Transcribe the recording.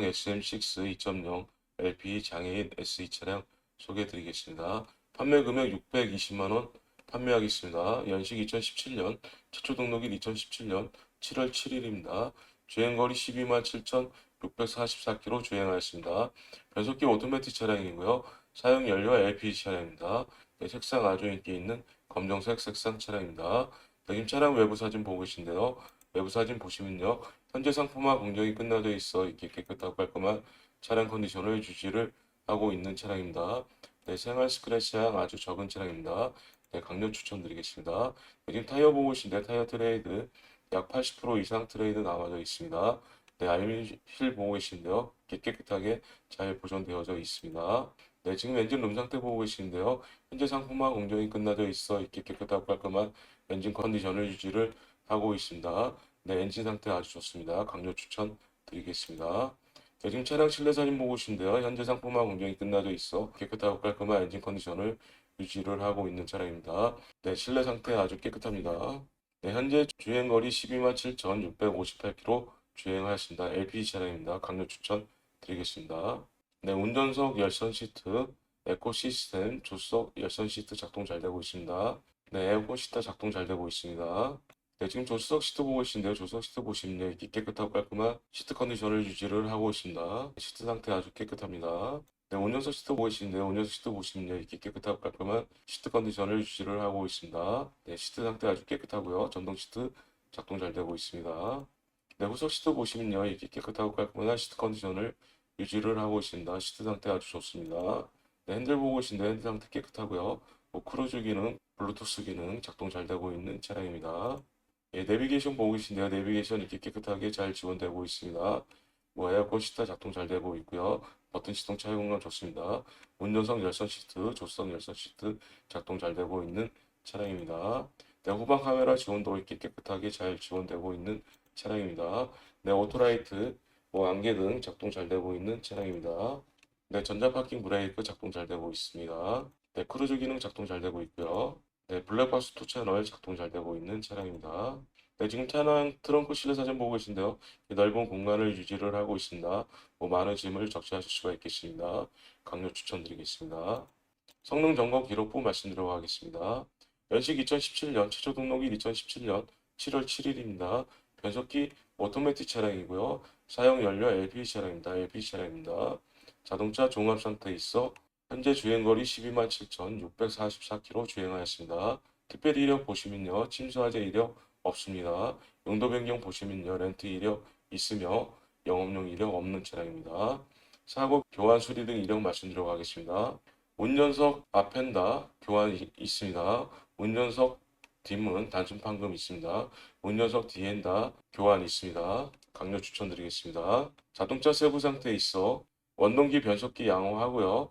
SM6 2.0 LP 장애인 SE 차량 소개해 드리겠습니다. 판매 금액 620만원 판매하겠습니다. 연식 2017년, 최초 등록일 2017년 7월 7일입니다. 주행거리 12만 7,644km 주행하였습니다. 변속기 오토매틱 차량이고요. 사용 연료 LPG 차량입니다. 네, 색상 아주 인기 있는 검정색 색상 차량입니다. 네, 지금 차량 외부 사진 보고 계신데요. 외부 사진 보시면요. 현재 상품화 공정이 끝나져 있어 이렇게 깨끗하고 깔끔한 차량 컨디션을 유지를 하고 있는 차량입니다. 네, 생활 스크래치량 아주 적은 차량입니다. 네, 강력 추천드리겠습니다. 네, 지금 타이어 보고 계신데 타이어 트레이드 약 80% 이상 트레이드 남아져 있습니다. 네, 알미힐 보고 계신데요. 깨끗하게 잘 보존되어져 있습니다. 네, 지금 엔진 룸 상태 보고 계시는데요. 현재 상품화 공정이 끝나져 있어 이렇게 깨끗하고 깔끔한 엔진 컨디션을 유지를 하고 있습니다. 네, 엔진 상태 아주 좋습니다. 강력 추천 드리겠습니다. 네, 지금 차량 실내 사진 보고 계신데요. 현재 상품화 공정이 끝나져 있어 깨끗하고 깔끔한 엔진 컨디션을 유지를 하고 있는 차량입니다. 네, 실내 상태 아주 깨끗합니다. 네, 현재 주행거리 12만 7,658km 주행하였습니다. LPG 차량입니다. 강력 추천 드리겠습니다. 네, 운전석 열선 시트, 에코 시스템, 조수석 열선 시트 작동 잘 되고 있습니다. 네, 에어컨 시트 작동 잘 되고 있습니다. 네, 지금 조수석 시트 보고 계신데요. 조수석 시트 보시면요. 이렇게 깨끗하고 깔끔한 시트 컨디션을 유지를 하고 있습니다. 시트 상태 아주 깨끗합니다. 네, 운전석 시트 보고 계시는데요. 운전석 시트 보시면요. 이렇게 깨끗하고 깔끔한 시트 컨디션을 유지를 하고 있습니다. 네, 시트 상태 아주 깨끗하고요. 전동 시트 작동 잘 되고 있습니다. 네, 후석 시트 보시면요. 이렇게 깨끗하고 깔끔한 시트 컨디션을 유지를 하고 있습니다. 시트 상태 아주 좋습니다. 네, 핸들 보고 계신데 핸들 상태 깨끗하고요. 뭐 크루즈 기능, 블루투스 기능 작동 잘 되고 있는 차량입니다. 예, 내비게이션 보고 계신데요. 내비게이션 이렇게 깨끗하게 잘 지원되고 있습니다. 뭐 에어컨 시트 작동 잘 되고 있고요. 버튼 시동 차용감 좋습니다. 운전석 열선 시트, 조수석 열선 시트 작동 잘 되고 있는 차량입니다. 네, 후방 카메라 지원도 이렇게 깨끗하게 잘 지원되고 있는 차량입니다. 네, 오토라이트, 뭐 안개 등 작동 잘 되고 있는 차량입니다. 네, 전자 파킹 브레이크 작동 잘 되고 있습니다. 네, 크루즈 기능 작동 잘 되고 있고요. 네, 블랙박스 투 채널 작동 잘 되고 있는 차량입니다. 네, 지금 차량 트렁크 실내 사진 보고 계신데요. 이 넓은 공간을 유지를 하고 있습니다. 뭐 많은 짐을 적재하실 수가 있겠습니다. 강력 추천드리겠습니다. 성능 점검 기록부 말씀드리도록 하겠습니다. 연식 2017년, 최초 등록일 2017년 7월 7일입니다. 변속기 오토매틱 차량이고요. 사용 연료 LPG 차량입니다. LPG 차량입니다. 자동차 종합 상태에 있어 현재 주행거리 12만 7,644km 주행하였습니다. 특별 이력 보시면요. 침수화재 이력 없습니다. 용도 변경 보시면요. 렌트 이력 있으며 영업용 이력 없는 차량입니다. 사고 교환 수리 등 이력 말씀드리도록 하겠습니다. 운전석 앞엔다 교환 이- 있습니다. 운전석 뒷문 단순 판금 있습니다. 운전석 뒤엔다 교환 있습니다. 강력 추천드리겠습니다. 자동차 세부 상태에 있어 원동기 변속기 양호하고요.